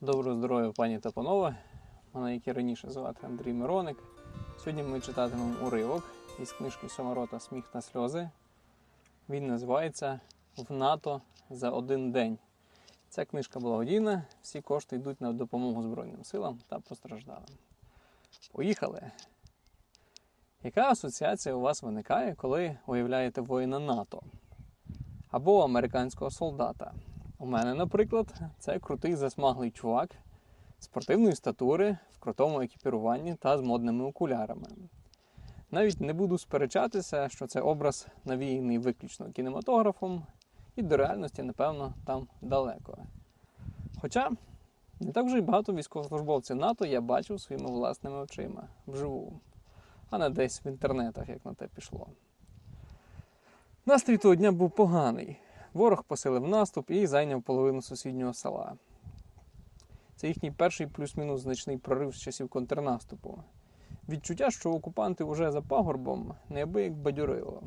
Доброго здоров'я, пані та панове. Мене, як і раніше, звати Андрій Мироник. Сьогодні ми читатимемо уривок із книжки Саморота Сміх та сльози. Він називається В НАТО за один день. Ця книжка благодійна, всі кошти йдуть на допомогу Збройним силам та постраждалим. Поїхали! Яка асоціація у вас виникає, коли уявляєте воїна НАТО або американського солдата? У мене, наприклад, це крутий засмаглий чувак спортивної статури, в крутому екіпіруванні та з модними окулярами. Навіть не буду сперечатися, що це образ навіяний виключно кінематографом, і до реальності, напевно, там далеко. Хоча не так вже й багато військовослужбовців НАТО я бачив своїми власними очима вживу, а не десь в інтернетах, як на те пішло. Настрій того дня був поганий. Ворог посилив наступ і зайняв половину сусіднього села. Це їхній перший плюс-мінус значний прорив з часів контрнаступу. Відчуття, що окупанти вже за пагорбом, неабияк бадьорило.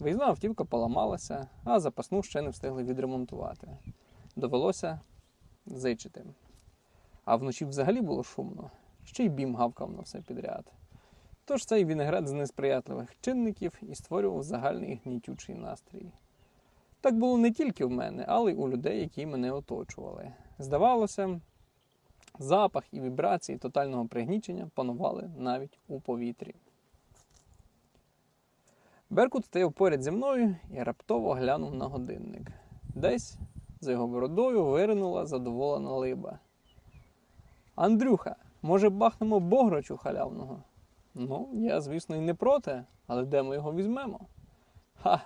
Виїзна автівка поламалася, а запасну ще не встигли відремонтувати. Довелося зичити. А вночі взагалі було шумно, ще й бім гавкав на все підряд. Тож цей вінегрет з несприятливих чинників і створював загальний гнітючий настрій. Так було не тільки в мене, але й у людей, які мене оточували. Здавалося, запах і вібрації тотального пригнічення панували навіть у повітрі. Беркут стояв поряд зі мною і раптово глянув на годинник. Десь за його бородою виринула задоволена либа. Андрюха, може, бахнемо бограчу халявного? Ну, я, звісно, і не проти, але де ми його візьмемо? Ха,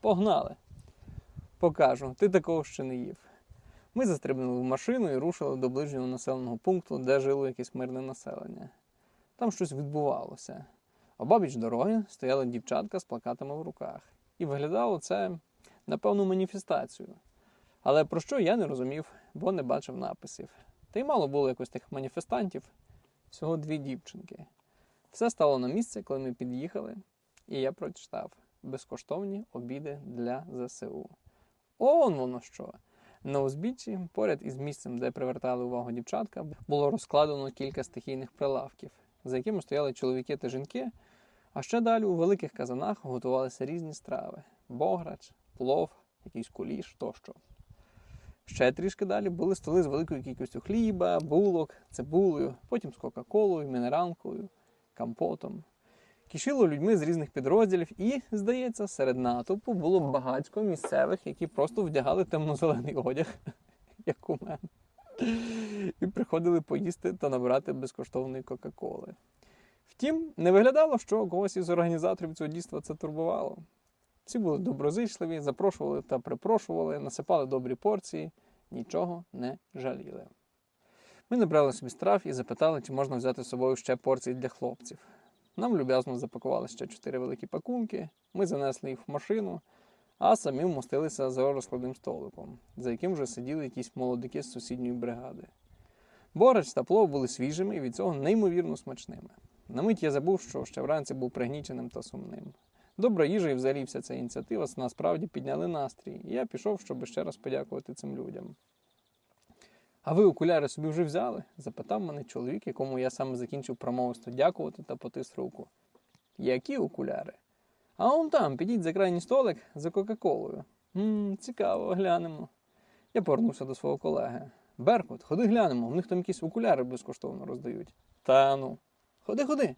погнали! Покажу, ти такого ще не їв. Ми застрибнули в машину і рушили до ближнього населеного пункту, де жило якесь мирне населення. Там щось відбувалося. Обабіч дороги стояла дівчатка з плакатами в руках. І виглядало це на певну маніфестацію. Але про що я не розумів, бо не бачив написів. Та й мало було якось тих маніфестантів, всього дві дівчинки. Все стало на місце, коли ми під'їхали, і я прочитав безкоштовні обіди для ЗСУ. Он воно що! На узбіччі, поряд із місцем, де привертали увагу дівчатка, було розкладено кілька стихійних прилавків, за якими стояли чоловіки та жінки, а ще далі у великих казанах готувалися різні страви: бограч, плов, якийсь куліш тощо. Ще трішки далі були столи з великою кількістю хліба, булок, цибулею, потім з Кока-Колою, мінералкою, компотом. Кишило людьми з різних підрозділів, і, здається, серед натовпу було багатько місцевих, які просто вдягали темно-зелений одяг, як у мене, і приходили поїсти та набрати безкоштовної Кока-Коли. Втім, не виглядало, що когось із організаторів цього дійства це турбувало. Всі були доброзичливі, запрошували та припрошували, насипали добрі порції, нічого не жаліли. Ми набрали собі страв і запитали, чи можна взяти з собою ще порції для хлопців. Нам люб'язно запакували ще чотири великі пакунки, ми занесли їх в машину, а самі вмостилися за розкладним столиком, за яким вже сиділи якісь молодики з сусідньої бригади. Борач та плов були свіжими і від цього неймовірно смачними. На мить я забув, що ще вранці був пригніченим та сумним. Добра їжа і взагалі вся ця ініціатива насправді підняли настрій, і я пішов, щоб ще раз подякувати цим людям. А ви окуляри собі вже взяли? запитав мене чоловік, якому я саме закінчив промовисто дякувати та потис руку. Які окуляри? А он там, підіть за крайній столик за Кока-Колою. Ммм, цікаво, глянемо. Я повернувся до свого колеги. Беркут, ходи глянемо, в них там якісь окуляри безкоштовно роздають. Та ну, ходи, ходи.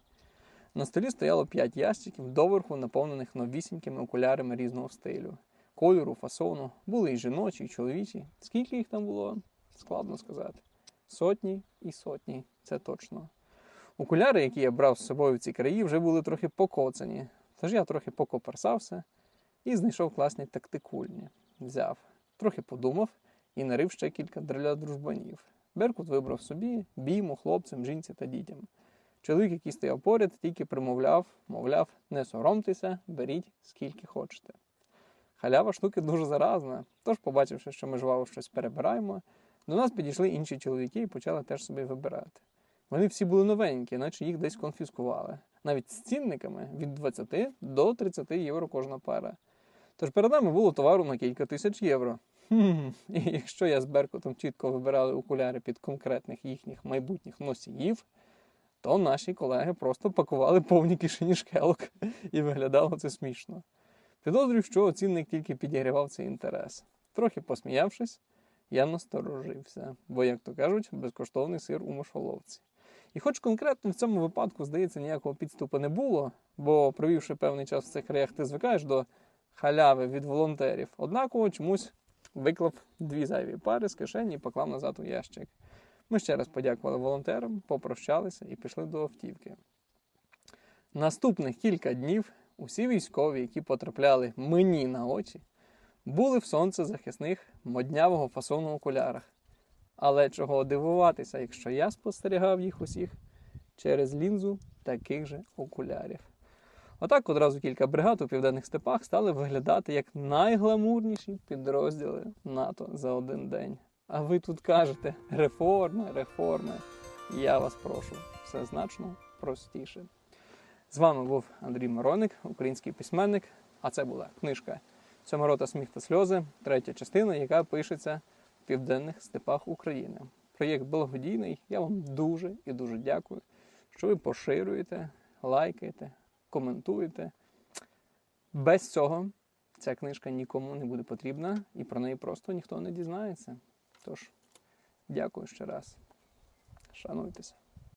На столі стояло п'ять ящиків, доверху наповнених новісінькими окулярами різного стилю. Кольору, фасону, були і жіночі, і чоловічі. Скільки їх там було? Складно сказати. Сотні і сотні, це точно. Окуляри, які я брав з собою в ці краї, вже були трохи покоцані. Тож я трохи покоперсався і знайшов класні тактикульні. Взяв, трохи подумав і нарив ще кілька для дружбанів. Беркут вибрав собі, бійму, хлопцям, жінці та дітям. Чоловік, який стояв поряд, тільки примовляв, мовляв, не соромтеся, беріть скільки хочете. Халява штуки дуже заразна, тож, побачивши, що ми жваво щось перебираємо, до нас підійшли інші чоловіки і почали теж собі вибирати. Вони всі були новенькі, наче їх десь конфіскували, навіть з цінниками від 20 до 30 євро кожна пара. Тож перед нами було товару на кілька тисяч євро. Хм, і якщо я з Беркутом чітко вибирали окуляри під конкретних їхніх майбутніх носіїв, то наші колеги просто пакували повні кишені шкелок, і виглядало це смішно. Підозрюю, що оцінник тільки підігрівав цей інтерес. Трохи посміявшись, я насторожився, бо, як то кажуть, безкоштовний сир у мишоловці. І хоч конкретно в цьому випадку, здається, ніякого підступу не було, бо провівши певний час в цих краях, ти звикаєш до халяви від волонтерів, однаково чомусь виклав дві зайві пари з кишені і поклав назад у ящик. Ми ще раз подякували волонтерам, попрощалися і пішли до автівки. Наступних кілька днів усі військові, які потрапляли мені на очі, були в сонцезахисних моднявого фасону окулярах. Але чого дивуватися, якщо я спостерігав їх усіх через лінзу таких же окулярів. Отак одразу кілька бригад у південних степах стали виглядати як найгламурніші підрозділи НАТО за один день. А ви тут кажете реформи, реформи. Я вас прошу, все значно простіше. З вами був Андрій Мироник, український письменник. А це була книжка Цьоморота сміх та сльози, третя частина, яка пишеться в південних степах України. Проєкт благодійний. Я вам дуже і дуже дякую, що ви поширюєте, лайкаєте, коментуєте. Без цього ця книжка нікому не буде потрібна і про неї просто ніхто не дізнається. Тож, дякую ще раз. Шануйтеся.